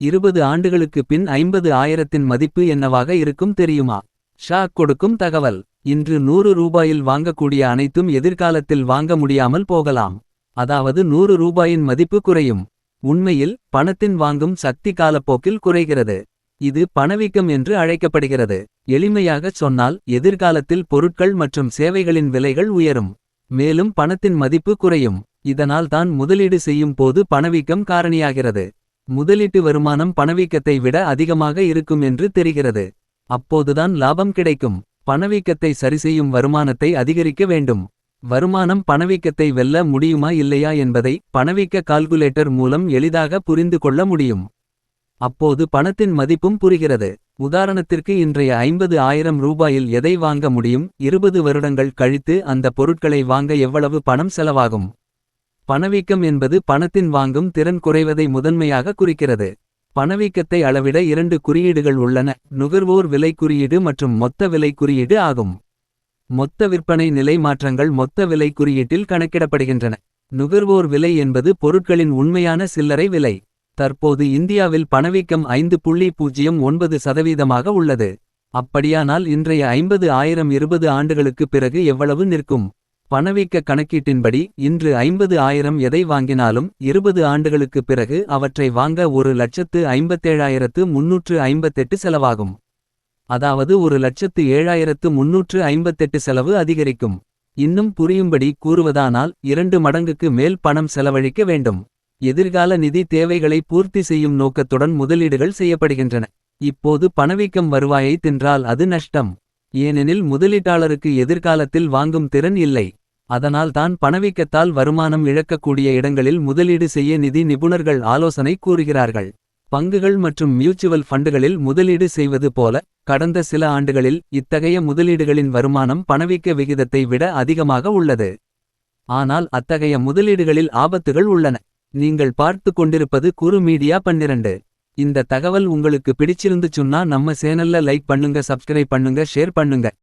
இருபது ஆண்டுகளுக்கு பின் ஐம்பது ஆயிரத்தின் மதிப்பு என்னவாக இருக்கும் தெரியுமா? ஷா கொடுக்கும் தகவல் இன்று நூறு ரூபாயில் வாங்கக்கூடிய அனைத்தும் எதிர்காலத்தில் வாங்க முடியாமல் போகலாம். அதாவது நூறு ரூபாயின் மதிப்பு குறையும். உண்மையில் பணத்தின் வாங்கும் சக்தி காலப்போக்கில் குறைகிறது. இது பணவீக்கம் என்று அழைக்கப்படுகிறது. எளிமையாகச் சொன்னால் எதிர்காலத்தில் பொருட்கள் மற்றும் சேவைகளின் விலைகள் உயரும். மேலும் பணத்தின் மதிப்பு குறையும். இதனால் தான் முதலீடு செய்யும் போது பணவீக்கம் காரணியாகிறது. முதலீட்டு வருமானம் பணவீக்கத்தை விட அதிகமாக இருக்கும் என்று தெரிகிறது. அப்போதுதான் லாபம் கிடைக்கும். பணவீக்கத்தை சரிசெய்யும் வருமானத்தை அதிகரிக்க வேண்டும். வருமானம் பணவீக்கத்தை வெல்ல முடியுமா இல்லையா என்பதை பணவீக்க கால்குலேட்டர் மூலம் எளிதாக புரிந்து கொள்ள முடியும். அப்போது பணத்தின் மதிப்பும் புரிகிறது. உதாரணத்திற்கு இன்றைய ஐம்பது ஆயிரம் ரூபாயில் எதை வாங்க முடியும்? இருபது வருடங்கள் கழித்து அந்த பொருட்களை வாங்க எவ்வளவு பணம் செலவாகும்? பணவீக்கம் என்பது பணத்தின் வாங்கும் திறன் குறைவதை முதன்மையாக குறிக்கிறது. பணவீக்கத்தை அளவிட இரண்டு குறியீடுகள் உள்ளன நுகர்வோர் விலை குறியீடு மற்றும் மொத்த விலை குறியீடு ஆகும். மொத்த விற்பனை நிலை மாற்றங்கள் மொத்த விலை குறியீட்டில் கணக்கிடப்படுகின்றன. நுகர்வோர் விலை என்பது பொருட்களின் உண்மையான சில்லறை விலை. தற்போது இந்தியாவில் பணவீக்கம் ஐந்து புள்ளி பூஜ்ஜியம் ஒன்பது சதவீதமாக உள்ளது. அப்படியானால் இன்றைய ஐம்பது ஆயிரம் இருபது ஆண்டுகளுக்குப் பிறகு எவ்வளவு நிற்கும்? பணவீக்க கணக்கீட்டின்படி இன்று ஐம்பது ஆயிரம் எதை வாங்கினாலும் இருபது ஆண்டுகளுக்குப் பிறகு அவற்றை வாங்க ஒரு லட்சத்து ஐம்பத்தேழாயிரத்து முன்னூற்று ஐம்பத்தெட்டு செலவாகும். அதாவது ஒரு லட்சத்து ஏழாயிரத்து முன்னூற்று ஐம்பத்தெட்டு செலவு அதிகரிக்கும். இன்னும் புரியும்படி கூறுவதானால் இரண்டு மடங்குக்கு மேல் பணம் செலவழிக்க வேண்டும். எதிர்கால நிதி தேவைகளை பூர்த்தி செய்யும் நோக்கத்துடன் முதலீடுகள் செய்யப்படுகின்றன. இப்போது பணவீக்கம் வருவாயை தின்றால் அது நஷ்டம். ஏனெனில் முதலீட்டாளருக்கு எதிர்காலத்தில் வாங்கும் திறன் இல்லை. அதனால் தான் பணவீக்கத்தால் வருமானம் இழக்கக்கூடிய இடங்களில் முதலீடு செய்ய நிதி நிபுணர்கள் ஆலோசனை கூறுகிறார்கள். பங்குகள் மற்றும் மியூச்சுவல் ஃபண்டுகளில் முதலீடு செய்வது போல கடந்த சில ஆண்டுகளில் இத்தகைய முதலீடுகளின் வருமானம் பணவீக்க விகிதத்தை விட அதிகமாக உள்ளது. ஆனால் அத்தகைய முதலீடுகளில் ஆபத்துகள் உள்ளன. நீங்கள் பார்த்து கொண்டிருப்பது குறு மீடியா பன்னிரண்டு. இந்த தகவல் உங்களுக்கு பிடிச்சிருந்து சொன்னா நம்ம சேனல்ல லைக் பண்ணுங்க சப்ஸ்கிரைப் பண்ணுங்க ஷேர் பண்ணுங்க.